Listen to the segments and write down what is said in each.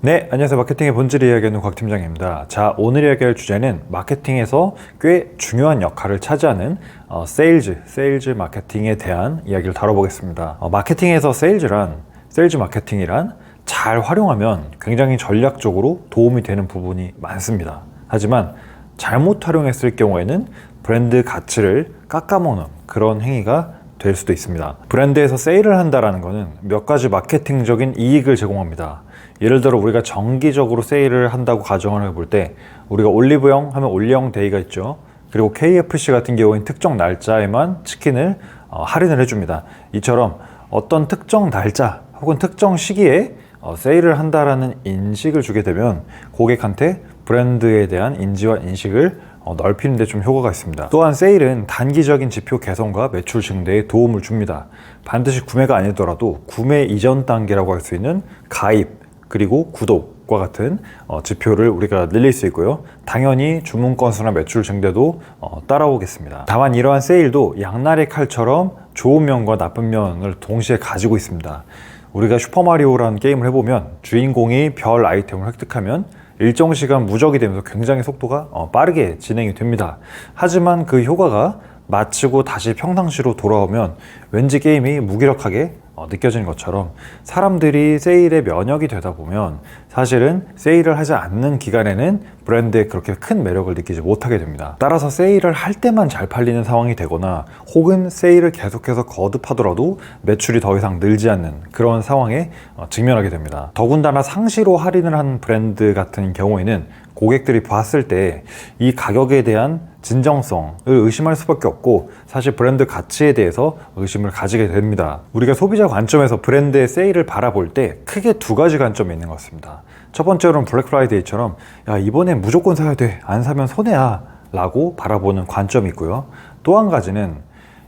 네, 안녕하세요. 마케팅의 본질을 이야기하는 곽 팀장입니다. 자, 오늘 이야기할 주제는 마케팅에서 꽤 중요한 역할을 차지하는 어, 세일즈, 세일즈 마케팅에 대한 이야기를 다뤄보겠습니다. 어, 마케팅에서 세일즈란, 세일즈 마케팅이란 잘 활용하면 굉장히 전략적으로 도움이 되는 부분이 많습니다. 하지만 잘못 활용했을 경우에는 브랜드 가치를 깎아먹는 그런 행위가 될 수도 있습니다. 브랜드에서 세일을 한다라는 것은 몇 가지 마케팅적인 이익을 제공합니다. 예를 들어 우리가 정기적으로 세일을 한다고 가정을 해볼 때 우리가 올리브영 하면 올리영 데이가 있죠. 그리고 KFC 같은 경우에는 특정 날짜에만 치킨을 어, 할인을 해줍니다. 이처럼 어떤 특정 날짜 혹은 특정 시기에 어, 세일을 한다라는 인식을 주게 되면 고객한테 브랜드에 대한 인지와 인식을 어, 넓히는 데 좀 효과가 있습니다. 또한 세일은 단기적인 지표 개선과 매출 증대에 도움을 줍니다. 반드시 구매가 아니더라도 구매 이전 단계라고 할 수 있는 가입 그리고 구독 과 같은 어, 지표를 우리가 늘릴 수 있고요. 당연히 주문 건수나 매출 증대도 어, 따라오겠습니다. 다만 이러한 세일도 양날의 칼처럼 좋은 면과 나쁜 면을 동시에 가지고 있습니다. 우리가 슈퍼마리오라는 게임을 해보면 주인공이 별 아이템을 획득하면 일정 시간 무적이 되면서 굉장히 속도가 어, 빠르게 진행이 됩니다. 하지만 그 효과가 마치고 다시 평상시로 돌아오면 왠지 게임이 무기력하게 어, 느껴지는 것처럼 사람들이 세일에 면역이 되다 보면 사실은 세일을 하지 않는 기간에는 브랜드에 그렇게 큰 매력을 느끼지 못하게 됩니다. 따라서 세일을 할 때만 잘 팔리는 상황이 되거나 혹은 세일을 계속해서 거듭하더라도 매출이 더 이상 늘지 않는 그런 상황에 어, 직면하게 됩니다. 더군다나 상시로 할인을 한 브랜드 같은 경우에는 고객들이 봤을 때 이 가격에 대한 진정성을 의심할 수밖에 없고 사실 브랜드 가치에 대해서 의심을 가지게 됩니다. 우리가 소비자 관점에서 브랜드의 세일을 바라볼 때 크게 두 가지 관점이 있는 것 같습니다. 첫 번째로는 블랙 프라이데이처럼 야 이번에 무조건 사야 돼 안 사면 손해야 라고 바라보는 관점이 있고요. 또 한 가지는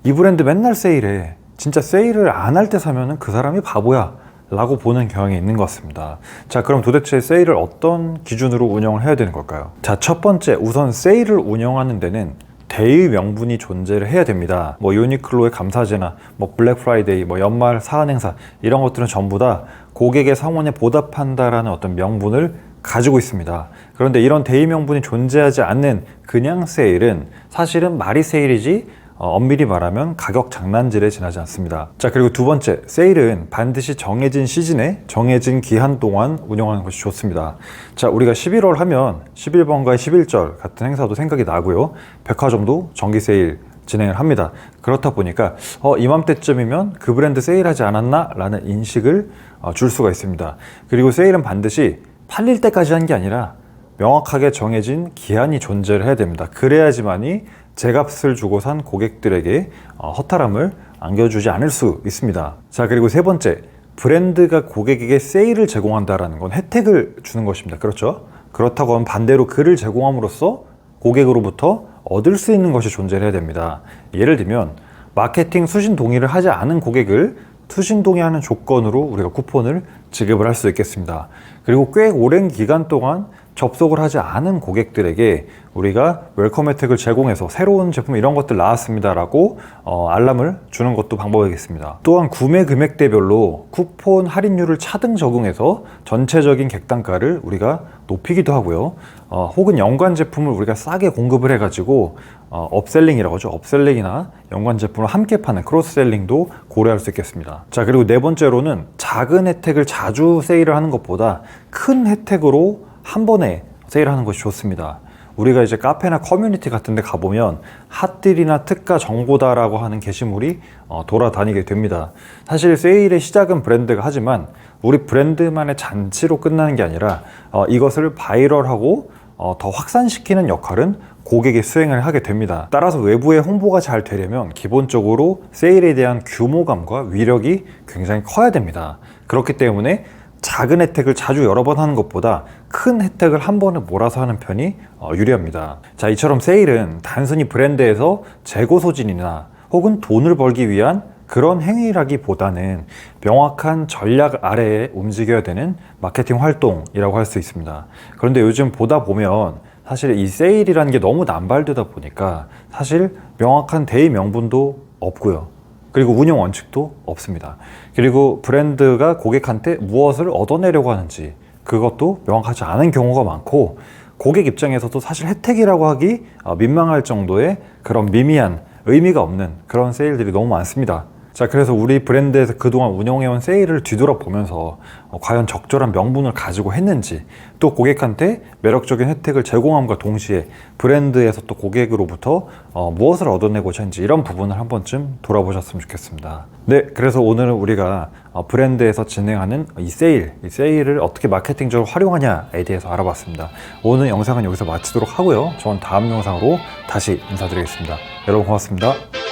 이 브랜드 맨날 세일해 진짜 세일을 안 할 때 사면은 그 사람이 바보야 라고 보는 경향이 있는 것 같습니다. 자, 그럼 도대체 세일을 어떤 기준으로 운영을 해야 되는 걸까요? 자, 첫 번째, 우선 세일을 운영하는 데는 대의 명분이 존재를 해야 됩니다. 뭐 유니클로의 감사제나 뭐 블랙 프라이데이, 뭐 연말 사은 행사 이런 것들은 전부 다 고객의 성원에 보답한다라는 어떤 명분을 가지고 있습니다. 그런데 이런 대의 명분이 존재하지 않는 그냥 세일은 사실은 말이 세일이지 어, 엄밀히 말하면 가격 장난질에 지나지 않습니다. 자, 그리고 두 번째, 세일은 반드시 정해진 시즌에 정해진 기한 동안 운영하는 것이 좋습니다. 자, 우리가 11월 하면 11번과 11절 같은 행사도 생각이 나고요. 백화점도 정기 세일 진행을 합니다. 그렇다 보니까 어, 이맘때쯤이면 그 브랜드 세일하지 않았나? 라는 인식을 어, 줄 수가 있습니다. 그리고 세일은 반드시 팔릴 때까지 한 게 아니라 명확하게 정해진 기한이 존재를 해야 됩니다. 그래야지만이 제 값을 주고 산 고객들에게 어, 허탈함을 안겨주지 않을 수 있습니다. 자, 그리고 세 번째, 브랜드가 고객에게 세일을 제공한다라는 건 혜택을 주는 것입니다. 그렇죠? 그렇다고 하면 반대로 그를 제공함으로써 고객으로부터 얻을 수 있는 것이 존재를 해야 됩니다. 예를 들면 마케팅 수신 동의를 하지 않은 고객을 수신 동의하는 조건으로 우리가 쿠폰을 지급을 할 수 있겠습니다. 그리고 꽤 오랜 기간 동안 접속을 하지 않은 고객들에게 우리가 웰컴 혜택을 제공해서 새로운 제품 이런 것들 나왔습니다라고 어, 알람을 주는 것도 방법이겠습니다. 또한 구매 금액대별로 쿠폰 할인율을 차등 적용해서 전체적인 객단가를 우리가 높이기도 하고요. 어, 혹은 연관 제품을 우리가 싸게 공급을 해가지고 어, 업셀링이라고 하죠. 업셀링이나 연관 제품을 함께 파는 크로스셀링도 고려할 수 있겠습니다. 자 그리고 네 번째로는 작은 혜택을 자주 세일을 하는 것보다 큰 혜택으로 한 번에 세일하는 것이 좋습니다. 우리가 이제 카페나 커뮤니티 같은 데 가보면 핫딜이나 특가 정보다라고 하는 게시물이 어, 돌아다니게 됩니다. 사실 세일의 시작은 브랜드가 하지만 우리 브랜드만의 잔치로 끝나는 게 아니라 어, 이것을 바이럴하고 어, 더 확산시키는 역할은 고객이 수행을 하게 됩니다. 따라서 외부의 홍보가 잘 되려면 기본적으로 세일에 대한 규모감과 위력이 굉장히 커야 됩니다. 그렇기 때문에 작은 혜택을 자주 여러 번 하는 것보다 큰 혜택을 한 번에 몰아서 하는 편이 어, 유리합니다. 자, 이처럼 세일은 단순히 브랜드에서 재고 소진이나 혹은 돈을 벌기 위한 그런 행위라기보다는 명확한 전략 아래에 움직여야 되는 마케팅 활동이라고 할 수 있습니다. 그런데 요즘 보다 보면 사실 이 세일이라는 게 너무 남발되다 보니까 사실 명확한 대의 명분도 없고요. 그리고 운영 원칙도 없습니다. 그리고 브랜드가 고객한테 무엇을 얻어내려고 하는지 그것도 명확하지 않은 경우가 많고 고객 입장에서도 사실 혜택이라고 하기 어, 민망할 정도의 그런 미미한 의미가 없는 그런 세일들이 너무 많습니다. 자, 그래서 우리 브랜드에서 그동안 운영해온 세일을 뒤돌아보면서 어, 과연 적절한 명분을 가지고 했는지 또 고객한테 매력적인 혜택을 제공함과 동시에 브랜드에서 또 고객으로부터 어, 무엇을 얻어내고자 하는지 이런 부분을 한 번쯤 돌아보셨으면 좋겠습니다. 네, 그래서 오늘은 우리가 어, 브랜드에서 진행하는 이 세일, 이 세일을 어떻게 마케팅적으로 활용하냐에 대해서 알아봤습니다. 오늘 영상은 여기서 마치도록 하고요. 저는 다음 영상으로 다시 인사드리겠습니다. 여러분 고맙습니다.